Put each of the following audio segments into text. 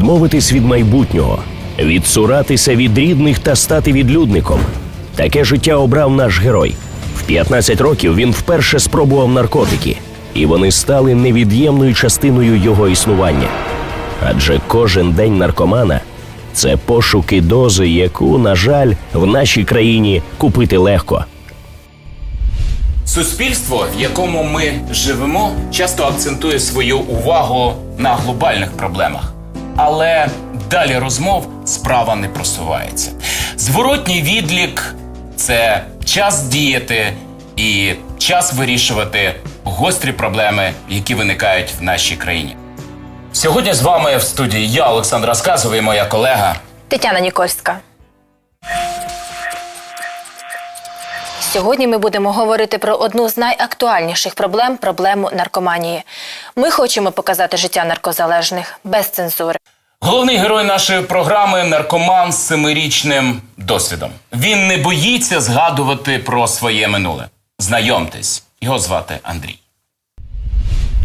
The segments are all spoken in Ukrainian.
Відмовитись від майбутнього, відсуратися від рідних та стати відлюдником. Таке життя обрав наш герой. В 15 років він вперше спробував наркотики, і вони стали невід'ємною частиною його існування. Адже кожен день наркомана це пошуки дози, яку, на жаль, в нашій країні купити легко. Суспільство, в якому ми живемо, часто акцентує свою увагу на глобальних проблемах. Але далі розмов справа не просувається. Зворотній відлік це час діяти і час вирішувати гострі проблеми, які виникають в нашій країні. Сьогодні з вами в студії я, Олександр Розказовий, і моя колега Тетяна Нікольська. Сьогодні ми будемо говорити про одну з найактуальніших проблем проблему наркоманії. Ми хочемо показати життя наркозалежних без цензури. Головний герой нашої програми наркоман з семирічним досвідом. Він не боїться згадувати про своє минуле. Знайомтесь, його звати Андрій.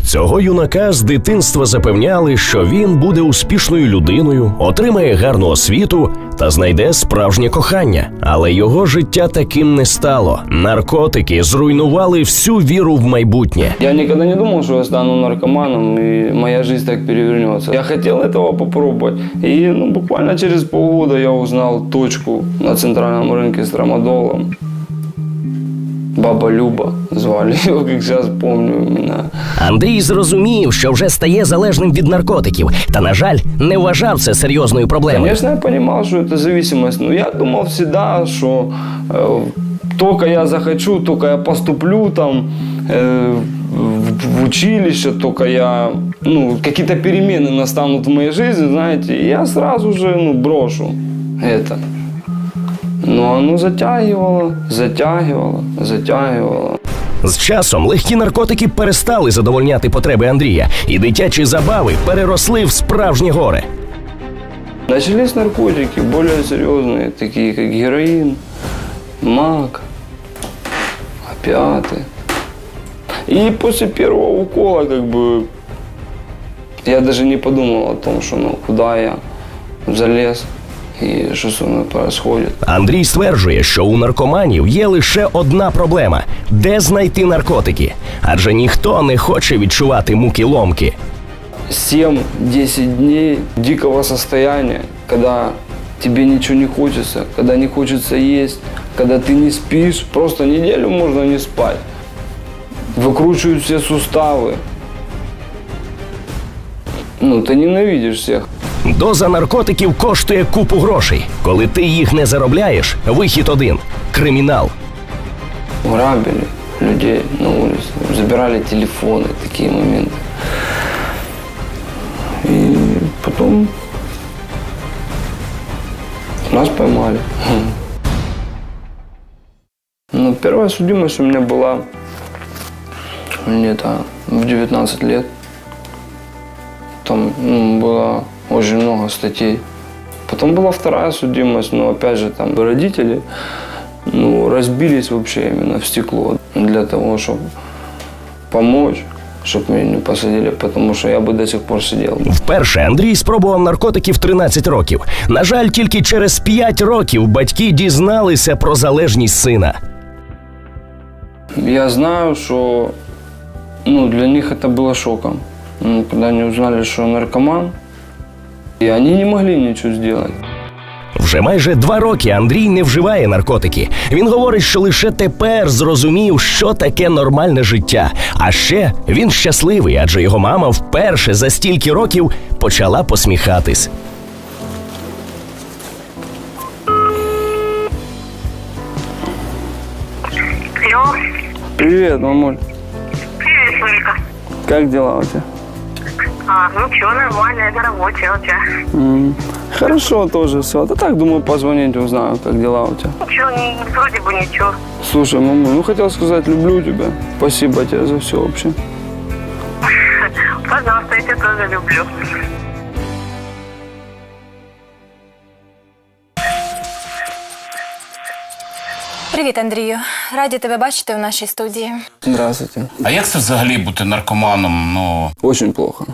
Цього юнака з дитинства запевняли, що він буде успішною людиною, отримає гарну освіту та знайде справжнє кохання. Але його життя таким не стало. Наркотики зруйнували всю віру в майбутнє. Я никогда не думал, что я стану наркоманом и моя жизнь так перевернется. Я хотел этого попробовать. И ну, буквально через полгода я узнал точку на центральном рынке с трамадолом. Баба Люба звали ее, как сейчас помню именно. Андрій зрозумів, що вже стає залежним від наркотиків, та, на жаль, не вважав це серйозною проблемою. Конечно, я понимал, что это зависимость, но я думал всегда, что э, только я захочу, только я поступлю там э, в, в училище, только я, ну, какие-то перемены настанут в моей жизни, знаете, и я сразу же, ну, брошу это. Но оно затягивало, затягивало, затягивало. З часом легкі наркотики перестали задовольняти потреби Андрія, і дитячі забави переросли в справжнє горе. Начались наркотики более серьезные, такие как героин, мак, опиаты. И после первого укола, как бы, я даже не подумал о том, что ну, куда я залез и что со мной происходит. Андрій стверджує, що у наркоманів є лише одна проблема: де знайти наркотики. Адже ніхто не хоче відчувати муки ломки. 7-10 дней дикого состояния, когда тебе ничего не хочется, когда не хочется есть, когда ты не спишь. Просто неделю можно не спать. Выкручивают все суставы. Ну, ты ненавидишь всех. Доза наркотиків коштує купу грошей. Коли ти їх не заробляєш, вихід один кримінал. Грабили людей на улице, забирали телефоны, такие моменты. И потом нас поймали. Ну, первая судимость у меня была где-то в 19 лет. Там ну, было очень много статей. Потом была вторая судимость, но опять же там родители ну, разбились вообще именно в стекло для того, чтобы помочь, чтобы меня не посадили, потому что я бы до сих пор сидел. Вперше Андрій спробував наркотики в 13 років. На жаль, тільки через 5 років батьки дізналися про залежність сина. Я знаю, что ну, для них это было шоком. Ну, когда они узнали, что я наркоман, и они не могли ничего сделать. Вже майже два роки Андрій не вживає наркотики. Він говорить, що лише тепер зрозумів, що таке нормальне життя. А ще він щасливий, адже його мама вперше за стільки років почала посміхатись. Привет, мамуль. привет, Лолька. Как дела у тебя? А, ну что, нормально, я на работе, а у тебя? М, Хорошо тоже все. Да так, думаю, позвонить, узнаю, как дела у тебя. Ничего, не, вроде бы ничего. Слушай, мамуль, ну хотел сказать, люблю тебя. Спасибо тебе за все вообще. Пожалуйста, я тебя тоже люблю. Привіт, Андрію. Раді тебе бачити у нашій студії. Здравствуйте. А як це взагалі бути наркоманом? Ну Очень плохо.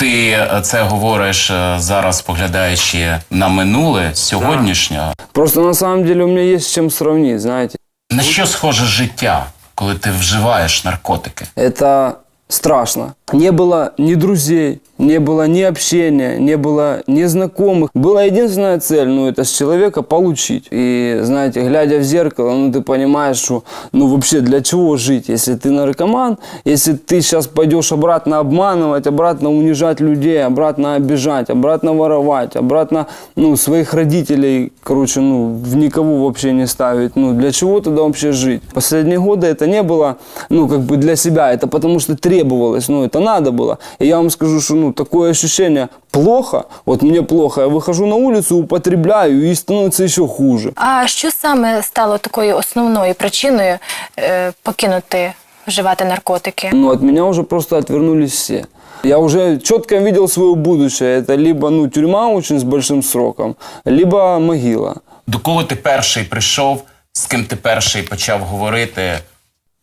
Ти е, це говориш е, зараз, поглядаючи на минуле сьогоднішнього. Просто на самом деле у мене є з чим сравнити, знаєте. На що схоже життя, коли ти вживаєш наркотики? Это страшно. Не было ни друзей, не было ни общения, не было ни знакомых. Была единственная цель, ну, это с человека получить. И, знаете, глядя в зеркало, ну, ты понимаешь, что, ну, вообще, для чего жить, если ты наркоман, если ты сейчас пойдешь обратно обманывать, обратно унижать людей, обратно обижать, обратно воровать, обратно, ну, своих родителей, короче, ну, в никого вообще не ставить. Ну, для чего тогда вообще жить? Последние годы это не было, ну, как бы для себя, это потому что требовалось, ну, это надо было. И я вам скажу, что, ну, такое ощущение плохо, вот мне плохо, я выхожу на улицу, употребляю и становится еще хуже. А що саме стало такою основною причиною е, покинути вживати наркотики? Ну, от меня уже просто отвернулись все. Я уже четко видел свое будущее. Это либо ну, тюрьма очень с большим сроком, либо могила. До кого ти перший прийшов, з ким ти перший почав говорити,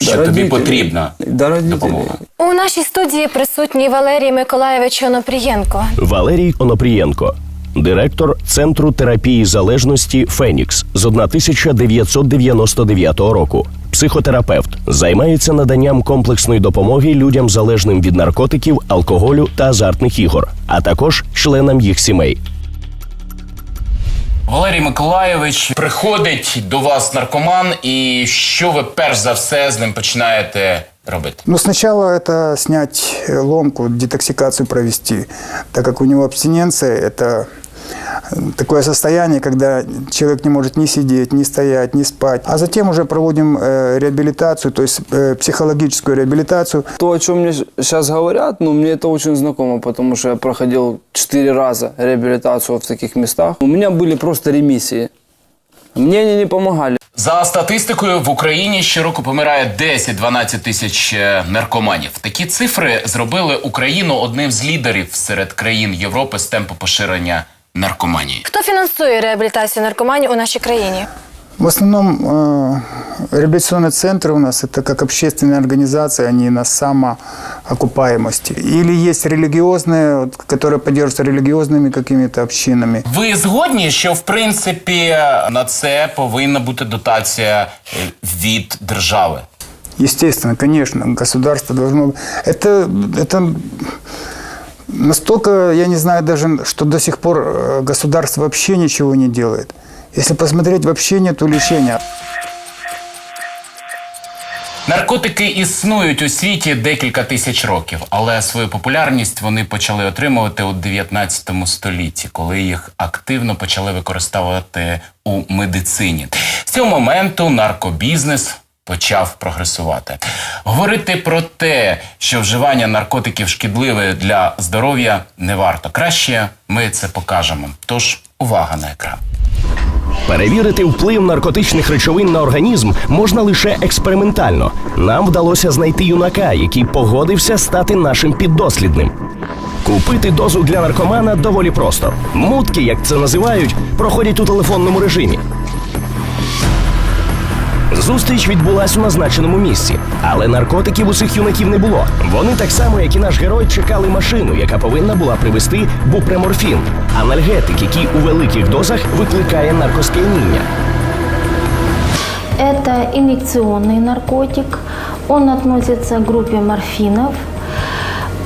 Що До тобі потрібна До допомога? У нашій студії присутній Валерій Миколаєвич Онопрієнко. Валерій Онопрієнко, директор Центру терапії залежності Фенікс з 1999 року. Психотерапевт займається наданням комплексної допомоги людям залежним від наркотиків, алкоголю та азартних ігор, а також членам їх сімей. Валерій Миколаєвич приходить до вас наркоман, і що ви перш за все з ним починаєте робити? Ну, сначала это снять э, ломку, детоксикацию провести, так как у него абстиненция – это э, такое состояние, когда человек не может ни сидеть, ни стоять, ни спать. А затем уже проводим э, реабилитацию, то есть э, психологическую реабилитацию. То, о чем мне сейчас говорят, ну, мне это очень знакомо, потому что я проходил четыре раза реабилитацию в таких местах. У меня были просто ремиссии. Мне они не помогали. За статистикою в Україні щороку помирає 10-12 тисяч е, наркоманів. Такі цифри зробили Україну одним з лідерів серед країн Європи з темпу поширення наркоманії. Хто фінансує реабілітацію наркоманів у нашій країні? В основном э, реабилитационные центры у нас это как общественные организации, они на самоокупаемости. Или есть религиозные, вот, которые поддерживаются религиозными какими-то общинами. Ви згодні, що в принципі на це повинна бути дотація е, від держави? Естественно, конечно, государство должно... Это, это настолько, я не знаю даже, что до сих пор э, государство вообще ничего не делает. Если посмотреть, вообще нету лечения. Наркотики існують у світі декілька тисяч років, але свою популярність вони почали отримувати у 19 столітті, коли їх активно почали використовувати у медицині. З цього моменту наркобізнес почав прогресувати. Говорити про те, що вживання наркотиків шкідливе для здоров'я, не варто. Краще ми це покажемо. Тож увага на екран. Перевірити вплив наркотичних речовин на організм можна лише експериментально. Нам вдалося знайти юнака, який погодився стати нашим піддослідним. Купити дозу для наркомана доволі просто. Мутки, як це називають, проходять у телефонному режимі. Зустріч відбулась у назначеному місці, але наркотиків у цих юнаків не було. Вони так само, як і наш герой, чекали машину, яка повинна була привезти бупреморфін, анальгетик, який у великих дозах викликає наркосп'яніння. Это инъекционный наркотик. Он относится к группе морфинов.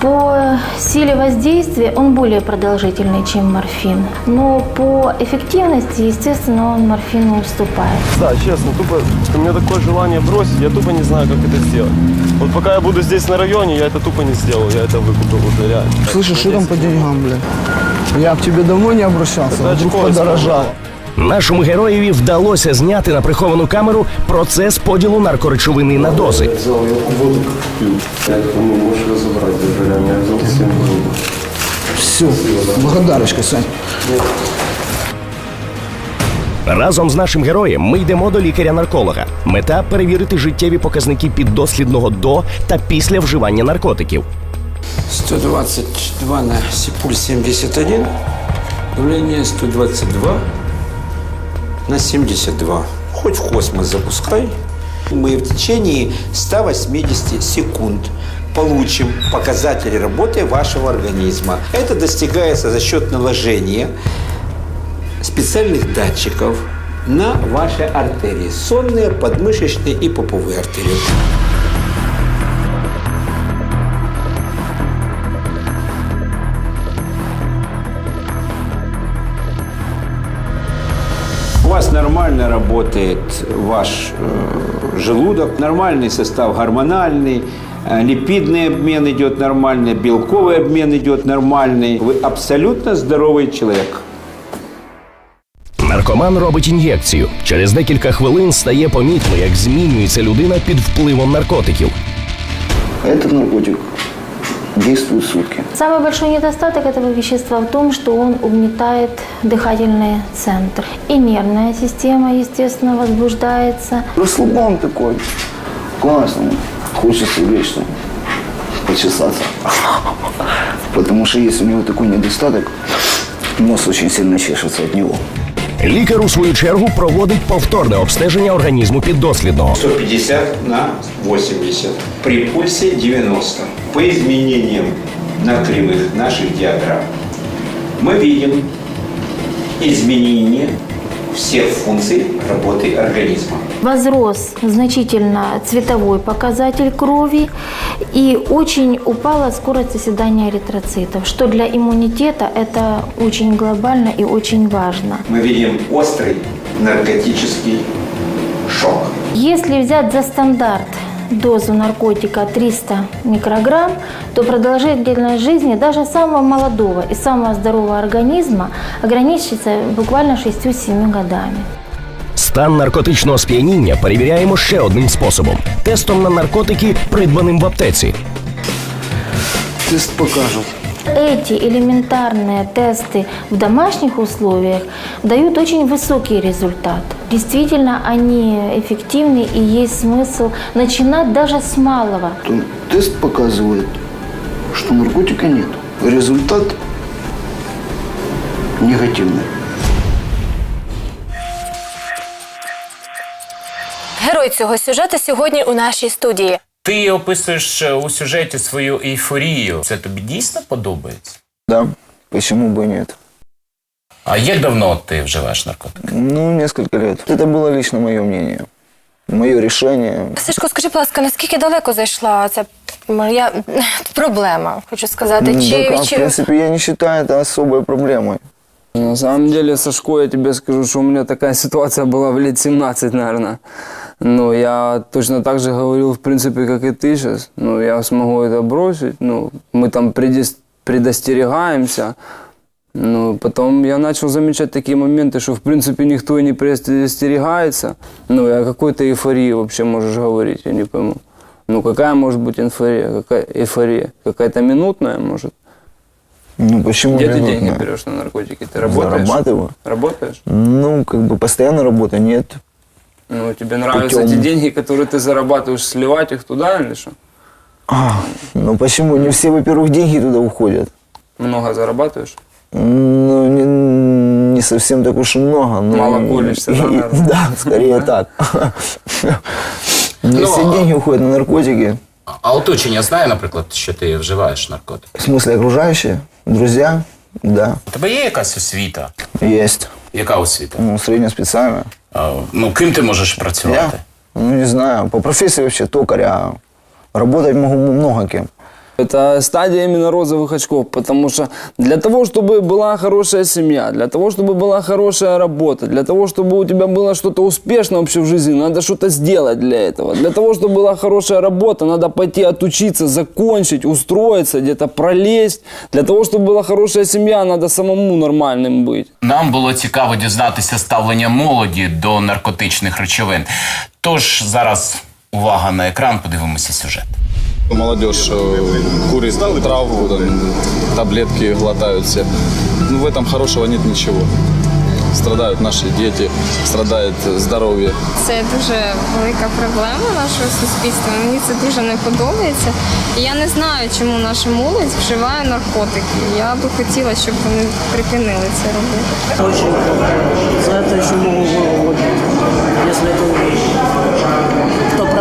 По силе воздействия он более продолжительный, чем морфин. Но по эффективности, естественно, он морфину уступает. Да, честно, тупо у меня такое желание бросить, я тупо не знаю, как это сделать. Вот пока я буду здесь на районе, я это тупо не сделаю, я это выкупил уже реально. Слышишь, что там по деньгам, бля? Я к тебе давно не обращался, Это вдруг очко подорожал. Нашому героєві вдалося зняти на приховану камеру процес поділу наркоречовини на дози. Я воду пью. Я можешь разобрать даже реально, я взял 7 воду. Все, благодарочка, Сань. Разом з нашим героєм ми йдемо до лікаря-нарколога. Мета перевірити життєві показники піддослідного до та після вживання наркотиків. 122 на Сипуль 71. Давление 122 на 72. Хоть в космос запускай. Мы в течение 180 секунд получим показатели работы вашего организма. Это достигается за счет наложения специальных датчиков на ваши артерии. Сонные, подмышечные и поповые артерии. нормально работает ваш э, желудок, нормальный состав гормональный, э, липидный обмен идет нормальный, белковый обмен идет нормальный. Вы абсолютно здоровый человек. Наркоман робить ін'єкцію. Через декілька хвилин стає помітно, як змінюється людина під впливом наркотиків. Этот наркотик действует сутки. Самый большой недостаток этого вещества в том, что он угнетает дыхательный центр. И нервная система, естественно, возбуждается. Расслабон такой. Классно. Хочется вечно почесаться. Потому что есть у него такой недостаток, нос очень сильно чешется от него. Лікар у свою чергу проводить повторне обстеження організму піддослідного. 150 на 80. При пульсе 90. По изменениям на кривых наших диаграмм мы видим изменение всех функций работы организма. Возрос значительно цветовой показатель крови и очень упала скорость оседания эритроцитов, что для иммунитета это очень глобально и очень важно. Мы видим острый наркотический шок. Если взять за стандарт дозу наркотика 300 микрограмм, то продолжительность жизни даже самого молодого и самого здорового организма ограничится буквально 6-7 годами. Стан наркотичного сп'яніння перевіряємо ще одним способом тестом на наркотики, придбаним в аптеці. Тест покажет. Эти элементарные тесты в домашних условиях дают очень высокий результат. Действительно, они эффективны и есть смысл начинать даже с малого. То тест показывает, что наркотика нет. Результат негативный. Герой цього сюжету сьогодні у нашій студії. Ти описуєш е, у сюжеті свою ейфорію. Це тобі дійсно подобається? Да, почему бы и нет? А як давно ти вживаєш наркотики? Ну, несколько лет. Это было лично мое мнение. Мое решение. Сашко, скажи, будь ласка, наскільки далеко зайшла ця моя проблема? Хочу сказати, Ну, чи, так, а, в чи... принципе, я не считаю это особой проблемой. На самом деле, Сашко, я тебе скажу, что у меня такая ситуация была в лет 17, наверное. Ну, я точно так же говорил, в принципе, как и ты сейчас. Ну, я смогу это бросить. Ну, мы там предис- предостерегаемся. Ну, потом я начал замечать такие моменты, что, в принципе, никто и не предостерегается. Ну, и о какой-то эйфории вообще можешь говорить, я не пойму. Ну, какая может быть эйфория? Какая эйфория? Какая-то минутная, может? Ну, почему Где ты минутная? деньги берешь на наркотики? Ты работаешь? Зарабатываю. Работаешь? Ну, как бы постоянно работа нет. Ну, тебе нравятся Путем. эти деньги, которые ты зарабатываешь, сливать их туда или что? А, ну почему? Не все, во-первых, деньги туда уходят. Много зарабатываешь? Ну, не, не совсем так уж и много. Но Мало колешься, да, наверное? Да, скорее так. Не Ну, все а- деньги уходят на наркотики. А оточення знає, наприклад, що ти вживаєш наркотики? В смысле, окружающие, друзья, да, У тебе є якась освіта? есть. Яка освіта? Ну, среднеспециально. А, ну, ким ти можеш працювати? Я? Ну, не знаю, по профессии вообще токарь, а работать могу много Это стадия именно розовых очков, потому что для того, чтобы была хорошая семья, для того, чтобы была хорошая работа, для того, чтобы у тебя было что-то успешно вообще в жизни, надо что-то сделать для этого. Для того, чтобы была хорошая работа, надо пойти отучиться, закончить, устроиться, где-то пролезть. Для того, чтобы была хорошая семья, надо самому нормальным быть. Нам було цікаво дізнатися ставлення молоді до наркотичних речовин. Тож зараз увага на екран, подивимося сюжет. Молодежь э, курит траву, там, таблетки глотают все. Ну, в этом хорошего нет ничего. страдают наши дети, страдает здоровье. Це дуже велика проблема нашого суспільства. Мені це дуже не подобається. І я не знаю, чому наша молодь вживає наркотики. Я би хотіла, щоб вони припинили це робити. Очень плохо. За это еще могут выводить. Если это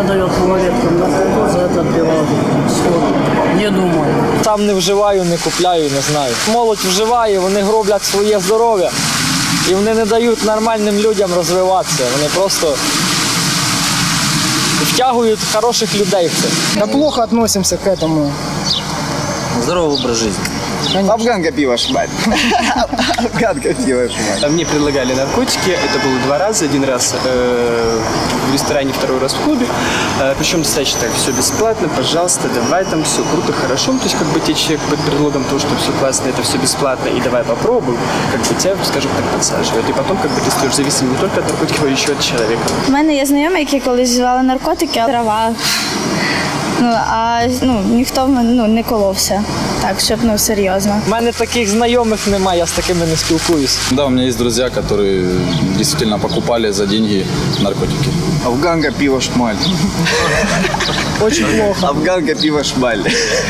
кто продает малолеткам наркоту, за это отбивают сход. Не думаю. Сам не вживаю, не купляю, не знаю. Молодь вживає, вони гроблять своє здоров'я і вони не дають нормальним людям розвиватися. Вони просто втягують хороших людей в це. Да плохо относимся к этому. Здоровый образ жизни. Афганка пиво шмаль. Афганка пиво шмаль. Мне предлагали наркотики, это было два раза, один раз э, в ресторане, второй раз в клубе, Э, причем достаточно так, все бесплатно, пожалуйста, давай там, все круто, хорошо, Ну, то есть как бы тебе человек под предлогом того, что все классно, это все бесплатно, и давай попробуй, как бы тебя, скажем так, подсаживают, и потом как бы ты стаешь зависимым не только от наркотиков, а еще от человека. У мене є знайомі, які колись вживали наркотики, а трава. Ну, а ну, ніхто в мене ну, не коловся. Так, щоб ну серйозно. У мене таких знайомих немає, я з такими не спілкуюсь. Да, у мене є друзі, які дійсно покупали за деньги наркотики. Афганка пиво шмаль. Очень плохо. Афганка пиво шмаль.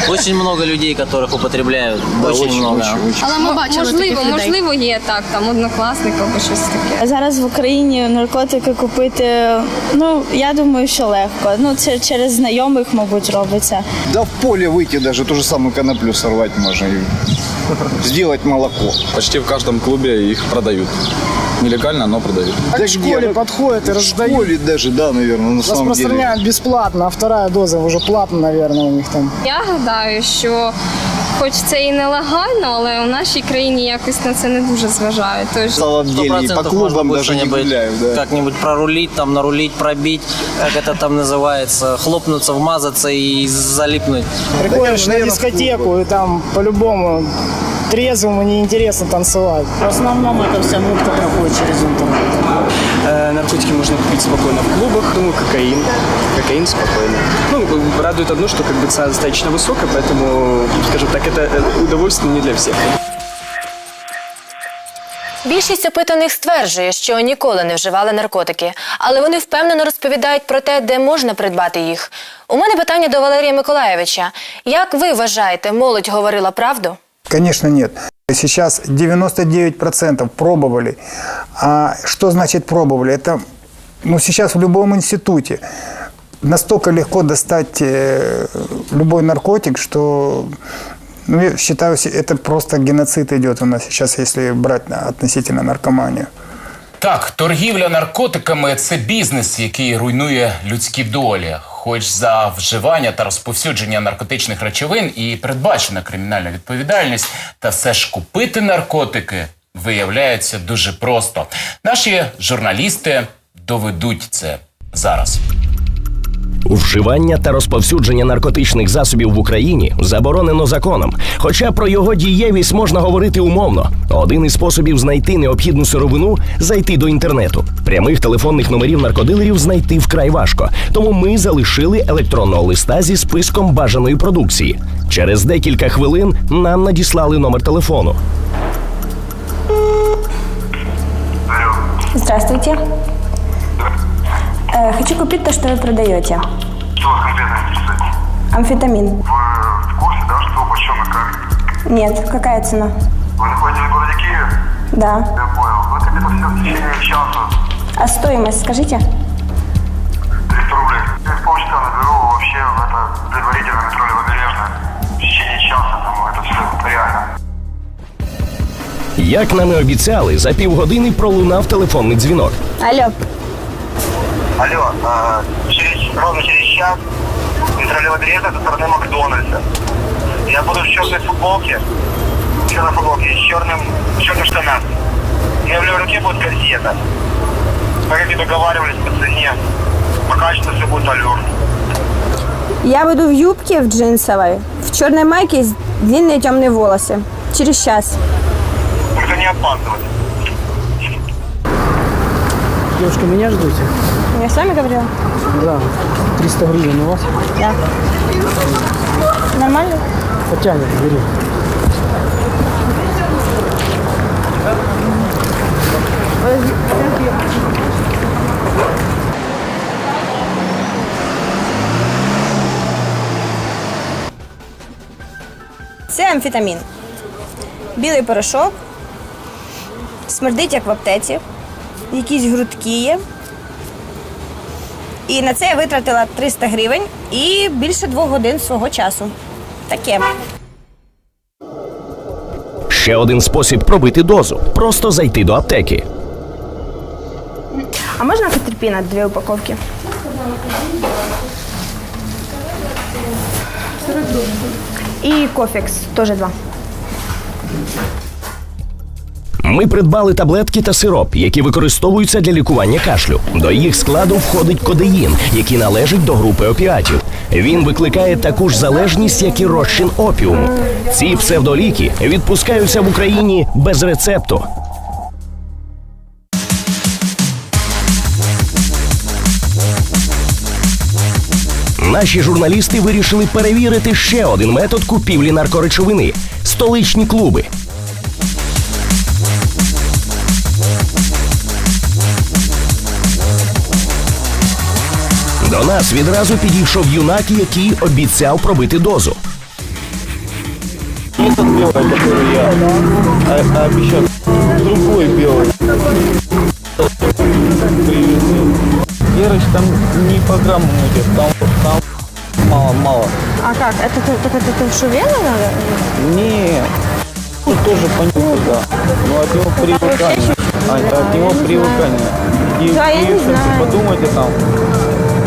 Очень много людей, которых употребляют. Да, очень, очень, много. очень, очень. Але Ми бачили можливо, таких людей. можливо, є так, там однокласник або щось таке. Зараз в Україні наркотики купити, ну я думаю, що легко. Ну, це через знайомих, мабуть, робиться. Да в поле выйти даже ту же самую коноплю сорвать можно и сделать молоко. Почти в каждом клубе их продают. Нелегально, но продают. А к школе подходят и В школе даже, да, наверное, на самом деле. Распространяют бесплатно, а вторая доза уже платно, наверное, у них там. Я гадаю, що хоч це і нелегально, але у нашій країні якось на це не дуже зважають. Тож самом Сто деле, и по клубам даже не гуляют, да. Как-нибудь прорулить, там нарулить, пробить, как это там называется, хлопнуться, вмазаться и залипнуть. Приходишь на дискотеку, и там по-любому трезвому неинтересно танцевать. В основном это вся мутка проходит через интернет. Э, наркотики можно купить спокойно в клубах, думаю, кокаин. Кокаин спокойно. Ну, радует одно, что как бы цена достаточно высокая, поэтому, скажем так, это э, удовольствие не для всех. Більшість опитаних стверджує, що ніколи не вживали наркотики, але вони впевнено розповідають про те, де можна придбати їх. У мене питання до Валерія Миколаєвича. Як ви вважаєте, молодь говорила правду? Конечно, нет. Сейчас 99% пробовали. А что значит пробовали? Это ну, сейчас в любом институте настолько легко достать э, любой наркотик, что ну, я считаю, се- это просто геноцид идет у нас сейчас, если брать на- относительно наркоманию. Так, торгівля наркотиками це бізнес, який руйнує людські долі. Хоч за вживання та розповсюдження наркотичних речовин і передбачена кримінальна відповідальність, та все ж купити наркотики виявляється дуже просто. Наші журналісти доведуть це зараз. Вживання та розповсюдження наркотичних засобів в Україні заборонено законом. Хоча про його дієвість можна говорити умовно. Один із способів знайти необхідну сировину зайти до інтернету. Прямих телефонних номерів наркодилерів знайти вкрай важко. Тому ми залишили електронного листа зі списком бажаної продукції. Через декілька хвилин нам надіслали номер телефону. Здравствуйте. Э, хочу купить то, что вы продаете. Что вас конкретно интересует? Амфетамин. Вы в курсе, да, что почем и как? Нет. Какая цена? Вы находитесь в городе Киеве? Да. Я понял. Ну, это где-то все в течение часа. А стоимость скажите? 300 рублей. Через полчаса наберу вообще в это предварительно метро Левобережное. В течение часа там это все реально. Як нам і обіцяли, за півгодини пролунав телефонний дзвінок. Алло. Алло, а, через, ровно через час метро Левобережное со стороны Макдональдса. Я буду в черной футболке, в черной футболке и с черным, в черных штанах. У меня в левой руке будет газета. Так как и договаривались по цене. По качеству все будет аллюр. Я буду в юбке в джинсовой, в черной майке с длинные темные волосы. Через час. Только не опаздывать. Девушка, меня ждете? Я с вами говорила? Да. 300 гривен у вас? Да. Нормально? Потянет, бери. Це амфетамін. Білий порошок. Смердить, як в аптеці якісь грудки є. І на це я витратила 300 гривень і більше двох годин свого часу. Таке. Ще один спосіб пробити дозу просто зайти до аптеки. А можна котерпіна дві упаковки? І кофекс теж два. Ми придбали таблетки та сироп, які використовуються для лікування кашлю. До їх складу входить кодеїн, який належить до групи опіатів. Він викликає таку ж залежність, як і розчин опіуму. Ці псевдоліки відпускаються в Україні без рецепту. Наші журналісти вирішили перевірити ще один метод купівлі наркоречовини столичні клуби. нас відразу підійшов юнак, який обіцяв пробити дозу. Этот белый, который я а- обещал, другой белый. Привезли. Герыч, там не по грамму идет, там, там мало, мало. А как? Это, это, это, это шувена надо? Не, ну, тоже понюхать, да. Но от него привыкание. А, от него привыкание. И, Да, я и не что, знаю. Подумайте там,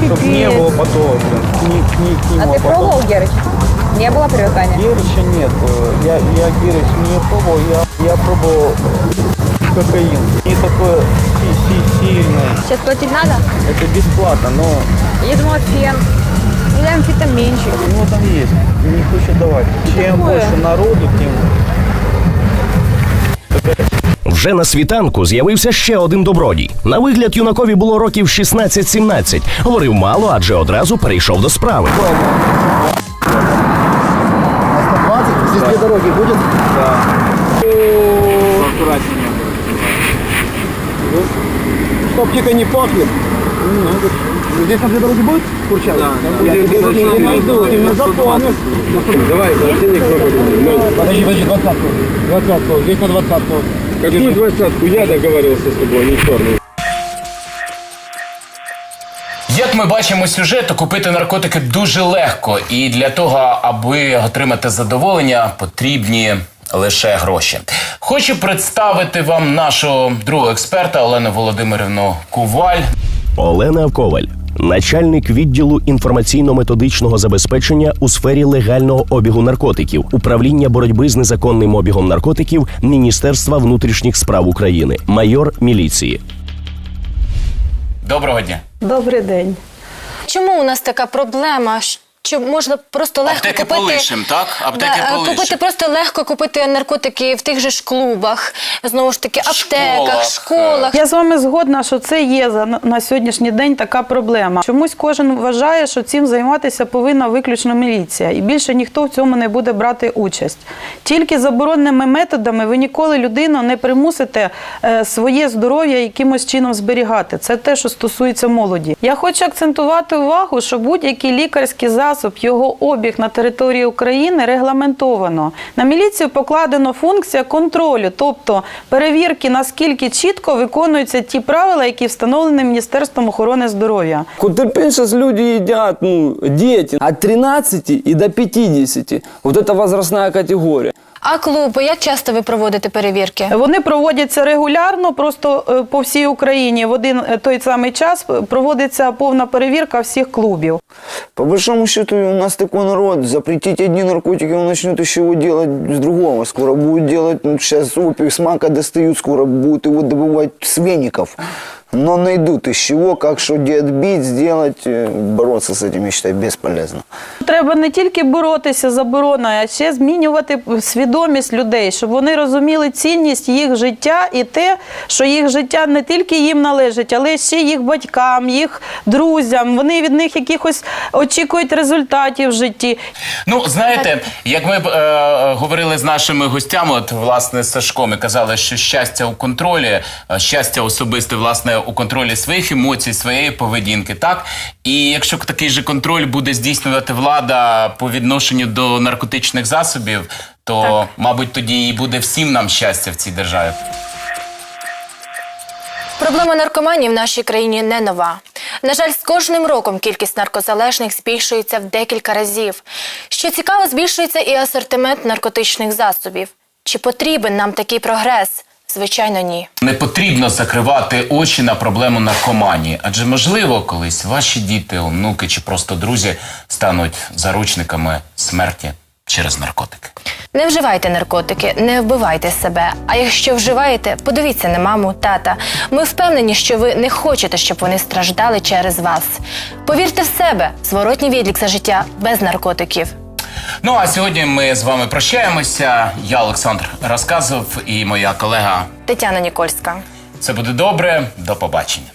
Чтобы не было потом, к, к, к А нему ты потом. пробовал Герыч? Не было привыкания? Герыча нет. Я, я Герыч не пробовал, я, я пробовал кокаин. Не такое си- си- сильное. Сейчас платить надо? Это бесплатно, но Я думала фен. Или амфетаминчик. у него там есть. Не хочет давать. Чем такое? больше народу, тем Вже на світанку з'явився ще один добродій. На вигляд юнакові було років 16-17. Говорив мало, адже одразу перейшов до справи. 120, здесь две дороги не пахнет? Здесь на две дороги будет? Курчавый? Да. Я найду, ты мне. Давай, денег Подожди, подожди, двадцатку. Двадцатку, здесь. Какую двадцатку? Я договаривался с тобой, а не черный. Як ми бачимо сюжету, купити наркотики дуже легко, і для того, аби отримати задоволення, потрібні лише гроші. Хочу представити вам нашого другого експерта Олену Володимирівну Куваль. Олена Коваль, начальник відділу інформаційно-методичного забезпечення у сфері легального обігу наркотиків, управління боротьби з незаконним обігом наркотиків Міністерства внутрішніх справ України, майор міліції. Доброго дня. Добрий день. Чому у нас така проблема? Що можна просто легко Аптеки купити полишим, так? Аптеки Да, е, полишим. купити просто легко купити наркотики в тих же ж клубах, знову ж таки, аптеках, школах. Я з вами згодна, що це є за на сьогоднішній день така проблема. Чомусь кожен вважає, що цим займатися повинна виключно міліція, і більше ніхто в цьому не буде брати участь. Тільки забороненими методами ви ніколи людину не примусите е, своє здоров'я якимось чином зберігати. Це те, що стосується молоді. Я хочу акцентувати увагу, що будь-який лікарський засіб, його обіг на території України регламентовано. На міліцію покладено функція контролю, тобто перевірки, наскільки чітко виконуються ті правила, які встановлені Міністерством охорони здоров'я. Кутерпин сейчас люди едят, ну, дети, от 13 и до 50. Вот это возрастная категория. А клуби, як часто ви проводите перевірки? Вони проводяться регулярно, просто е, по всій Україні в один е, той самий час проводиться повна перевірка всіх клубів. По большому счету у нас такой народ, запретить одни наркотики, он начнет еще его делать с другого. Скоро будет делать, ну, сейчас опий с мака достают, скоро будут его добывать с веников. Но найдут из чего, как что где отбить, сделать, э, бороться с этим, я считаю, бесполезно. Треба не тільки боротися з забороною, а ще змінювати свідомість людей, щоб вони розуміли цінність їх життя і те, що їх життя не тільки їм належить, але ще їх батькам, їх друзям. Вони від них якихось очікують результатів в житті. Ну, знаєте, як ми е, говорили з нашими гостями, от власне з Сашком, і казали, що щастя у контролі, е, щастя особисте, власне, у контролі своїх емоцій, своєї поведінки, так? І якщо такий же контроль буде здійснювати влада по відношенню до наркотичних засобів, то, мабуть, тоді і буде всім нам щастя в цій державі. Проблема наркоманії в нашій країні не нова. На жаль, з кожним роком кількість наркозалежних збільшується в декілька разів. Що цікаво, збільшується і асортимент наркотичних засобів. Чи потрібен нам такий прогрес? Звичайно, ні. Не потрібно закривати очі на проблему наркоманії, адже можливо, колись ваші діти, онуки чи просто друзі стануть заручниками смерті через наркотики. Не вживайте наркотики, не вбивайте себе. А якщо вживаєте, подивіться на маму, тата. Ми впевнені, що ви не хочете, щоб вони страждали через вас. Повірте в себе, зворотній відлік за життя без наркотиків. Ну а сьогодні ми з вами прощаємося. Я Олександр Розказов і моя колега. Тетяна Нікольська. Це буде добре. До побачення.